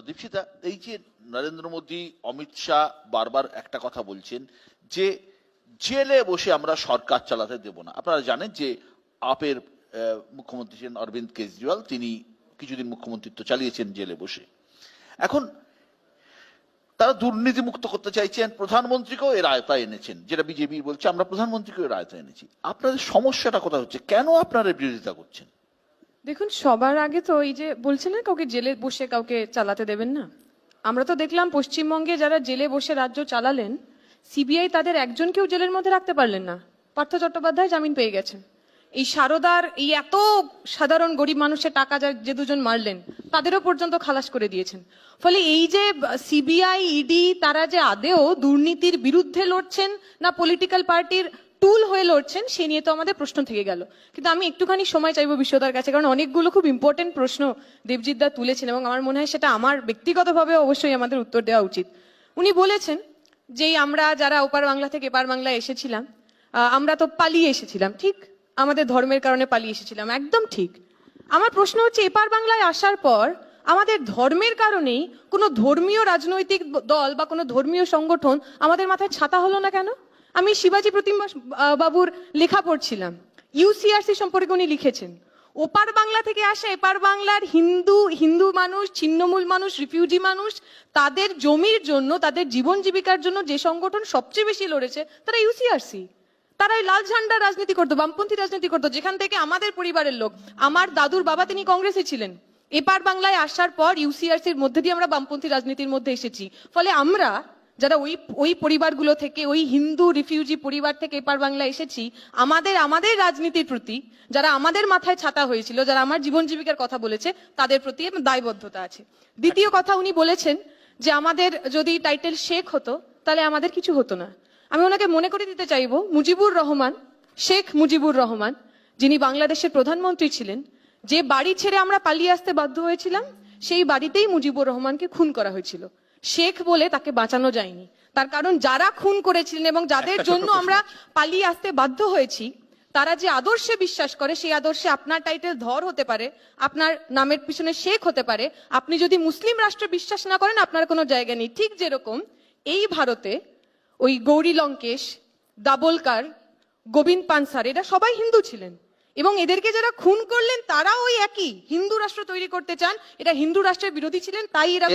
দীপশিতা, এই যে নরেন্দ্র মোদী, অমিত শাহ বারবার একটা কথা বলছেন যে জেলে বসে আমরা সরকার চালাতে দেব না। আপনারা জানেন যে আপের মুখ্যমন্ত্রী ছিলেন অরবিন্দ কেজরিওয়াল, তিনি কিছুদিন মুখ্যমন্ত্রিত্ব চালিয়েছেন জেলে বসে। এখন তারা দুর্নীতি মুক্ত করতে চাইছেন, প্রধানমন্ত্রীকেও এর আয়তায় এনেছেন, যেটা বিজেপি বলছে, আমরা প্রধানমন্ত্রীকেও এর আয়তায় এনেছি। আপনাদের সমস্যাটা কোথায় হচ্ছে? কেন আপনারা বিরোধিতা করছেন? দেখুন, সবার আগে তো এই যে বলছেন না কাউকে জেলে বসে কাউকে চালাতে দেবেন না। আমরা তো দেখলাম পশ্চিমবঙ্গে যারা জেলে বসে রাজ্য চালালেন, সিবিআই তাদের একজনকেও জেলের মধ্যে রাখতে পারলেন না। পার্থ চট্টোপাধ্যায় জামিন পেয়ে গেছেন। এই সারদার, এই এত সাধারণ গরিব মানুষের টাকা যা- যে দুজন মারলেন, তাদেরও পর্যন্ত খালাস করে দিয়েছেন। ফলে এই যে সিবিআই, ইডি, তারা যে আদেও দুর্নীতির বিরুদ্ধে লড়ছেন না পলিটিক্যাল পার্টির টুল হয়ে লড়ছেন, সে নিয়ে তো আমাদের প্রশ্ন থেকে গেল। কিন্তু আমি একটুখানি সময় চাইব বিশ্বদার কাছে, কারণ অনেকগুলো খুব ইম্পর্টেন্ট প্রশ্ন দেবজিৎ দা তুলেছেন এবং আমার মনে হয় সেটা আমার ব্যক্তিগতভাবে অবশ্যই আমাদের উত্তর দেওয়া উচিত। উনি বলেছেন যে আমরা যারা ওপার বাংলা থেকে এপার বাংলায় এসেছিলাম আমরা তো পালিয়ে এসেছিলাম, ঠিক? আমাদের ধর্মের কারণে পালিয়ে এসেছিলাম, একদম ঠিক। আমার প্রশ্ন হচ্ছে, এপার বাংলায় আসার পর আমাদের ধর্মের কারণেই কোনো ধর্মীয় রাজনৈতিক দল বা কোনো ধর্মীয় সংগঠন আমাদের মাথায় ছাতা হলো না কেন? আমি শিবাজি প্রতিম বাবুর লেখা পড়ছিলাম। ইউসিআরসি সম্পর্কে উনি লিখেছেন। ওপার বাংলা থেকে আসা এপার বাংলার হিন্দু হিন্দু মানুষ, ছিন্নমূল মানুষ, রিফিউজি মানুষ, তাদের জমির জন্য, তাদের জীবন জীবিকার জন্য যে সংগঠন সবচেয়ে বেশি লড়েছে, তারা ইউসিআরসি তারা ওই লাল ঝান্ডা রাজনীতি করতো, বামপন্থী রাজনীতি করতো, যেখান থেকে আমাদের পরিবারের লোক, আমার দাদুর বাবা তিনি কংগ্রেসে ছিলেন। এপার বাংলায় আসার পর ইউসিআরসির মধ্যে দিয়ে আমরা বামপন্থী রাজনীতির মধ্যে এসেছি। ফলে আমরা যারা ওই ওই পরিবারগুলো থেকে, ওই হিন্দু রিফিউজি পরিবার থেকে এপার বাংলা এসেছি, আমাদের আমাদের রাজনীতির প্রতি যারা আমাদের মাথায় ছাতা হয়েছিল, যারা আমার জীবন জীবিকার কথা বলেছে, তাদের প্রতি দায়বদ্ধতা আছে। দ্বিতীয় কথা উনি বলেছেন যে আমাদের যদি টাইটেল শেখ হতো, তাহলে আমাদের কিছু হতো না। আমি ওনাকে মনে করে দিতে চাইব, মুজিবুর রহমান শেখ মুজিবুর রহমান, যিনি বাংলাদেশের প্রধানমন্ত্রী ছিলেন, যে বাড়ি ছেড়ে আমরা পালিয়ে আসতে বাধ্য হয়েছিলাম, সেই বাড়িতেই মুজিবুর রহমানকে খুন করা হয়েছিল। শেখ বলে তাকে বাঁচানো যায়নি। তার কারণ যারা খুন করেছিলেন এবং যাদের জন্য আমরা পালিয়ে আসতে বাধ্য হয়েছি তারা যে আদর্শে বিশ্বাস করে সেই আদর্শে আপনার টাইটেল ধর হতে পারে আপনার নামের পিছনে শেখ হতে পারে। আপনি যদি মুসলিম রাষ্ট্রে বিশ্বাস না করেন আপনার কোনো জায়গা নেই। ঠিক যেরকম এই ভারতে ওই গৌরী লঙ্কেশ দাবোলকার গোবিন্দ পানসার এরা সবাই হিন্দু ছিলেন। এবং এদেরকে যারা খুন করলেন তারাও ওই একই। হিন্দু রাষ্ট্র তৈরি করতে চান এটা হিন্দু রাষ্ট্রের বিরোধী ছিলেন তাই এরা।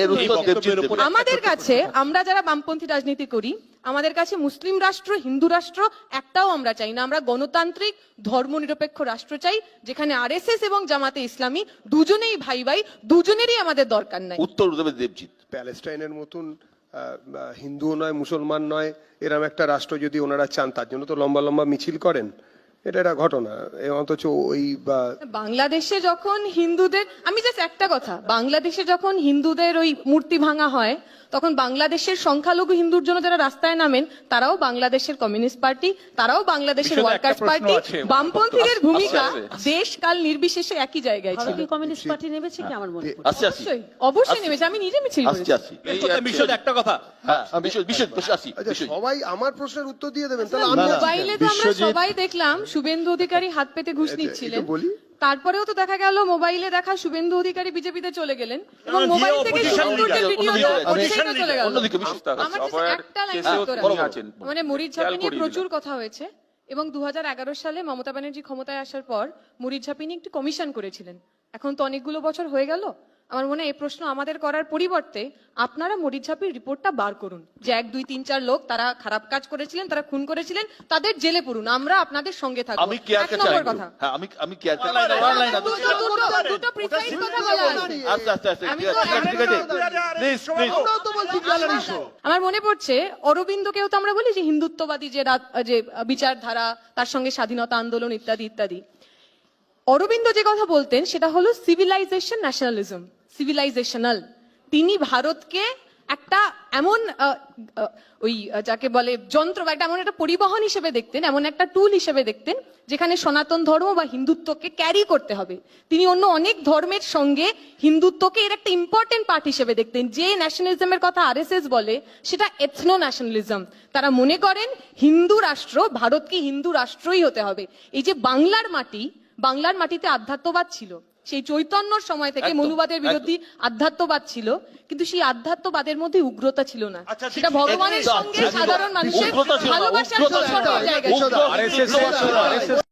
আমাদের কাছে আমরা যারা বামপন্থী রাজনীতি করি আমাদের কাছে মুসলিম রাষ্ট্র হিন্দু রাষ্ট্র একটাও আমরা চাই না। আমরা গণতান্ত্রিক ধর্মনিরপেক্ষ রাষ্ট্র চাই যেখানে আরএসএস এবং জামাতে ইসলামী দুজনেই ভাই ভাই দুজনেরই আমাদের দরকার নাই। উত্তর দেবে দেবজিৎ। প্যালেস্টাইনের মতন হিন্দুও নয় মুসলমান নয় এরম একটা রাষ্ট্র যদি ওনারা চান তার জন্য তো লম্বা লম্বা মিছিল করেন। এটা একটা ঘটনা। অথচ ওই বা বাংলাদেশে যখন হিন্দুদের আমি জাস্ট একটা কথা বাংলাদেশে যখন হিন্দুদের ওই মূর্তি ভাঙা হয় তখন বাংলাদেশের সংখ্যালঘু হিন্দুর জন্য যারা রাস্তায় নামেন তারাও বাংলাদেশের কমিউনিস্ট পার্টি তারাও বাংলাদেশের ওয়ার্কার্স পার্টি। বামপন্থীদের ভূমিকা দেশ কাল নির্বিশেষে একই জায়গায় ছিল। কমিউনিস্ট পার্টি নেমেছে কি আমার মনে অবশ্যই অবশ্যই নেমেছে আমি নিজে মিছিল করেছি। একটা কথা। হ্যাঁ আচ্ছা বিশদ সবাই আমার প্রশ্নের উত্তর দিয়ে দেবেন তাহলে আমি মোবাইলে তো আমরা সবাই দেখলাম শুভেন্দু অধিকারী হাত পেতে ঘুষ নিচ্ছিলেন। তারপরেও তো দেখা গেল মোবাইলে দেখা শুভেন্দু অধিকারী বিজেপিতে চলে গেলেন এবং মোবাইল থেকে চলে গেল। আমার একটা লাইন। মানে মরিচ ঝাপি নিয়ে প্রচুর কথা হয়েছে এবং দু হাজার এগারো সালে মমতা ব্যানার্জি ক্ষমতায় আসার পর মরিচ ঝাপি নিয়ে একটি কমিশন করেছিলেন। এখন তো অনেকগুলো বছর হয়ে গেল আমার মনে এই প্রশ্ন আমাদের করার পরিবর্তে আপনারা মরিচ ঝাপির রিপোর্টটা বার করুন। যে এক দুই তিন চার লোক তারা খারাপ কাজ করেছিলেন তারা খুন করেছিলেন তাদের জেলে পড়ুন। আমরা আপনাদের সঙ্গে থাকব। আমি আরেকটু। কথা। হ্যাঁ আমি আমি online, দুটো দুটো দুটো precise কথা বলা আস্তে ঠিক আছে। প্লিজ প্লিজ আমার মনে পড়ছে অরবিন্দকেও তো আমরা বলি যে হিন্দুত্ববাদী যে যে বিচারধারা তার সঙ্গে স্বাধীনতা আন্দোলন ইত্যাদি ইত্যাদি। অরবিন্দ যে কথা বলতেন সেটা হলো সিভিলাইজেশন ন্যাশনালিজম সিভিলাইজেশনাল তিনি ভারতকে একটা এমন ওই যাকে বলে যন্ত্র বা একটা এমন একটা পরিবহন হিসেবে দেখতেন, এমন একটা টুল হিসেবে দেখতেন, যেখানে সনাতন ধর্ম বা হিন্দুত্বকে ক্যারি করতে হবে। তিনি অন্য অনেক ধর্মের সঙ্গে হিন্দুত্বকে এর একটা ইম্পর্টেন্ট পার্ট হিসেবে দেখতেন। যে ন্যাশনালিজমের কথা আরএসএস বলে, সেটা এথনো ন্যাশনালিজম তারা মনে করেন হিন্দু রাষ্ট্র ভারতকে হিন্দু রাষ্ট্রই হতে হবে। এই যে বাংলার মাটি, বাংলার মাটিতে আধ্যাত্মবাদ ছিল। সেই চৈতন্যর সময় থেকে মধুবাদের মনুবাদের বিরোধী আধ্যাত্মবাদ ছিল কিন্তু সেই আধ্যাত্মবাদের মধ্যে উগ্রতা ছিল না। আচ্ছা, সেটা ভগবানের সঙ্গে সাধারণ মানুষের ভালোবাসার